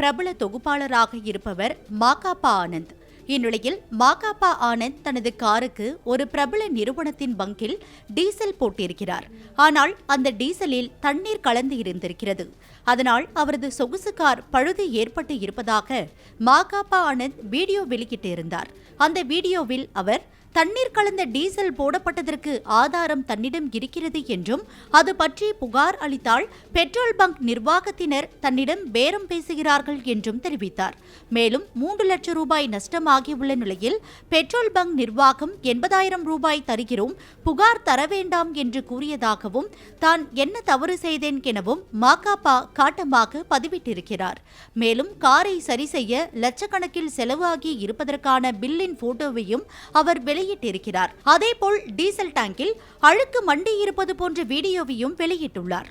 பிரபல தொகுப்பாளராக இருப்பவர் மாகாப்பா ஆனந்த். இந்நிலையில் மாகாப்பா ஆனந்த் தனது காருக்கு ஒரு பிரபல நிறுவனத்தின் பங்கில் டீசல் போட்டிருக்கிறார். ஆனால் அந்த டீசலில் தண்ணீர் கலந்து இருந்திருக்கிறது. அதனால் அவரது சொகுசு கார் பழுது ஏற்பட்டு இருப்பதாக மாகாப்பா ஆனந்த் வீடியோ வெளியிட்டிருந்தார். அந்த வீடியோவில் அவர் தண்ணீர் கலந்த டீசல் போடப்பட்டதற்கு ஆதாரம் தன்னிடம் இருக்கிறது என்றும் அது பற்றி புகார் அளித்தால் பெட்ரோல் பங்க் நிர்வாகத்தினர் தன்னிடம் பேரம் பேசுகிறார்கள் என்றும் தெரிவித்தார். மேலும் மூன்று லட்சம் ரூபாய் நஷ்டமாகியுள்ள நிலையில் பெட்ரோல் பங்க் நிர்வாகம் எண்பதாயிரம் ரூபாய் தருகிறோம் புகார் தர வேண்டாம் என்று கூறியதாகவும் தான் என்ன தவறு செய்தேன் எனவும் மாகாபா காட்டமாக பதிவிட்டிருக்கிறார். மேலும் காரை சரி செய்ய லட்சக்கணக்கில் செலவாகி இருப்பதற்கான பில்லின் போட்டோவையும் அவர் வெளியிட்டிருக்கிறார். அதேபோல் டீசல் டேங்கில் அழுக்கு மண்டி இருப்பது போன்ற வீடியோவையும் வெளியிட்டுள்ளார்.